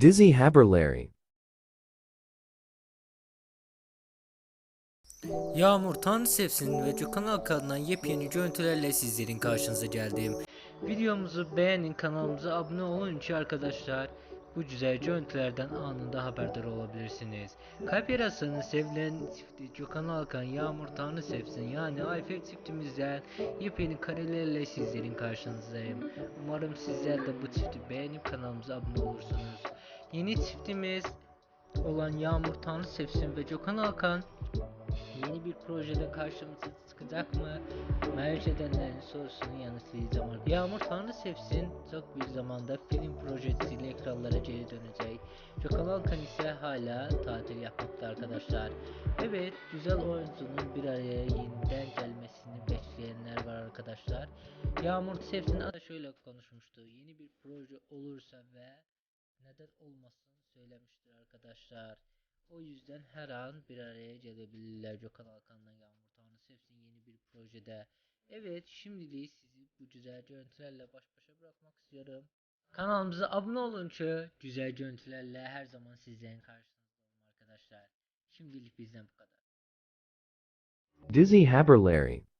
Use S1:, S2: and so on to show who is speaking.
S1: Dizzy Haberlary.
S2: Yağmur Tanrı sevsin ve Gökhan Alkan'dan yepyeni görüntülerle sizlerin karşınıza geldim. Videomuzu beğenin, kanalımıza abone olun ki arkadaşlar bu güzel görüntülerden anında haberdar olabilirsiniz. Kalp yarasının sevilen çifti Gökhan Alkan, Yağmur Tanrı sevsin yani Ayfer çiftimizden yepyeni karelerle sizlerin karşınızdayım. Umarım sizler de bu çifti beğenip kanalımıza abone olursunuz. Yeni çiftimiz olan Yağmur Tanrı sevsin ve Gökhan Alkan Yeni bir projede karşımıza çıkacak mı? Merak edenlerin sorusunu yanıtlayacağım. Yağmur Tanrı Sevsin çok bir zamanda film projesiyle ekranlara geri dönecek. Gökhan Alkan ise hala tatil yapmakta arkadaşlar. Evet güzel oyuncunun bir araya yeniden gelmesini bekleyenler var arkadaşlar. Yağmur Sevsin şöyle konuşmuştu. Yeni bir proje olursa ve neden olmasın söylemiştir arkadaşlar. O yüzden her an bir araya gelebilirler Gökhan Alkan'la Yağmur Tanrı Sevsin yeni bir projede. Evet şimdilik sizi bu güzel görüntülerle baş başa bırakmak istiyorum. Kanalımıza abone olun ki güzel görüntülerle her zaman sizlerin karşınızda olun arkadaşlar. Şimdilik bizden bu kadar.
S1: Dizzy Haberlary.